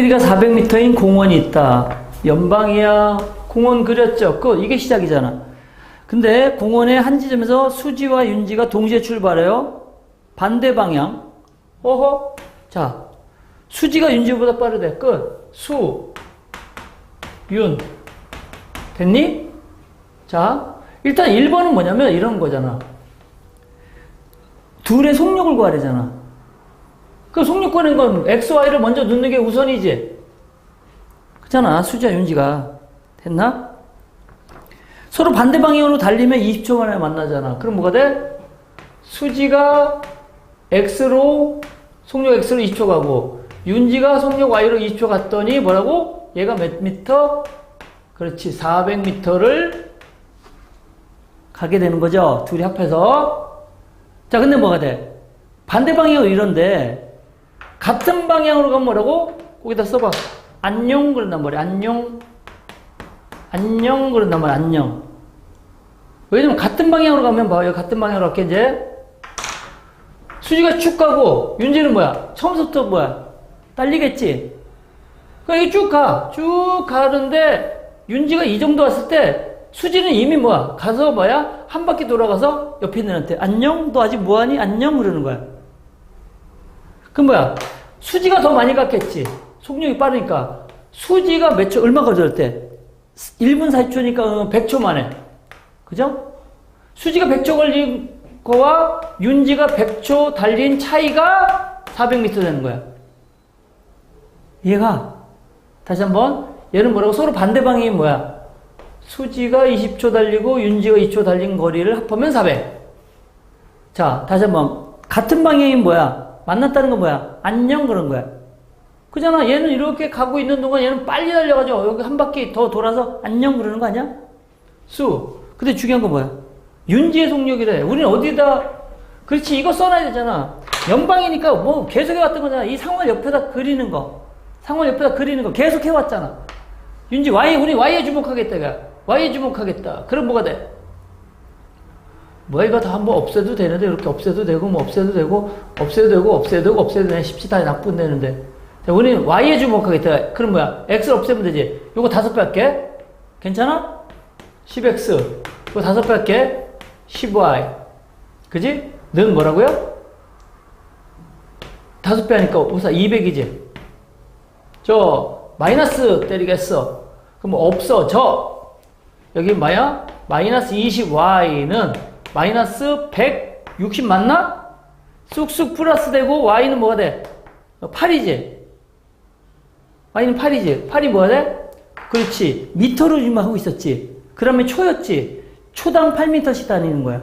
길이가 400m인 공원이 있다. 연방이야. 공원 그렸죠. 그 이게 시작이잖아. 근데 공원의 한 지점에서 수지와 윤지가 동시에 출발해요. 반대 방향. 어허. 자, 수지가 윤지보다 빠르대. 끝. 수, 윤. 됐니? 자, 일단 1번은 뭐냐면 이런 거잖아. 둘의 속력을 구하래잖아. 그 속력 구하는 건 x, y를 먼저 넣는 게 우선이지. 그잖아. 수지와 윤지가. 됐나? 서로 반대 방향으로 달리면 20초 만에 만나잖아. 그럼 뭐가 돼? 수지가 x로 속력 x로 20초 가고 윤지가 속력 y로 20초 갔더니 뭐라고? 얘가 몇 미터? 그렇지. 400m를 가게 되는 거죠. 둘이 합해서. 자, 근데 뭐가 돼? 반대 방향으로 이런데 같은 방향으로 가면 뭐라고? 거기다 써봐. 안녕 그런단 말이야. 안녕. 안녕 그런단 말이야. 안녕. 왜냐면 같은 방향으로 가면 봐. 여기 같은 방향으로 갈게 이제. 수지가 쭉 가고 윤지는 뭐야? 처음부터 뭐야? 딸리겠지. 그러니까 쭉 가. 쭉 가는데 윤지가 이 정도 왔을 때 수지는 이미 뭐야? 가서 뭐야? 한 바퀴 돌아가서 옆에 있는 애한테 안녕? 너 아직 뭐하니? 안녕? 그러는 거야. 그럼 뭐야? 수지가 더 많이 갔겠지. 속력이 빠르니까. 수지가 몇 초, 얼마 걸렸대? 1분 40초니까 100초 만에. 그죠? 수지가 100초 걸린 거와 윤지가 100초 달린 차이가 400m 되는 거야. 얘가 다시 한번 얘는 뭐라고 서로 반대 방향이 뭐야? 수지가 20초 달리고 윤지가 2초 달린 거리를 합하면 400. 자, 다시 한번 같은 방향이 뭐야? 만났다는 건 뭐야? 안녕 그런 거야. 그잖아. 얘는 이렇게 가고 있는 동안 얘는 빨리 달려가지고 여기 한 바퀴 더 돌아서 안녕 그러는 거 아니야? 수. 근데 중요한 건 뭐야? 윤지의 속력이래. 우리는 어디다 그렇지 이거 써놔야 되잖아. 연방이니까 뭐 계속 해왔던 거잖아. 이 상황을 옆에다 그리는 거. 상황을 옆에다 그리는 거 계속 해왔잖아. 윤지 Y 우리 Y에 주목하겠다. 가 Y에 주목하겠다. 그럼 뭐가 돼? 뭐 이거 다 한번 없애도 되는데 이렇게 없애도 되고 뭐 없애도 되고 없애도 되고 없애도 되고 없애도 되네 십시 다 나쁜데는데 우리는 Y에 주목하겠다. 그럼 뭐야? X를 없애면 되지. 요거 다섯 배 할게. 괜찮아? 10X. 이거 다섯 배 할게. 10Y. 그지? 는 뭐라고요? 다섯 배 하니까 우선 200이지. 저 마이너스 때리겠어. 그럼 없어. 저 여기 뭐야? 마이너스 20y는 마이너스 160 맞나? 쑥쑥 플러스 되고 y는 뭐가 돼? 8이지. y는 8이지. 8이 뭐가 돼? 그렇지. 미터로 지금 하고 있었지. 그러면 초였지. 초당 8m씩 다니는 거야.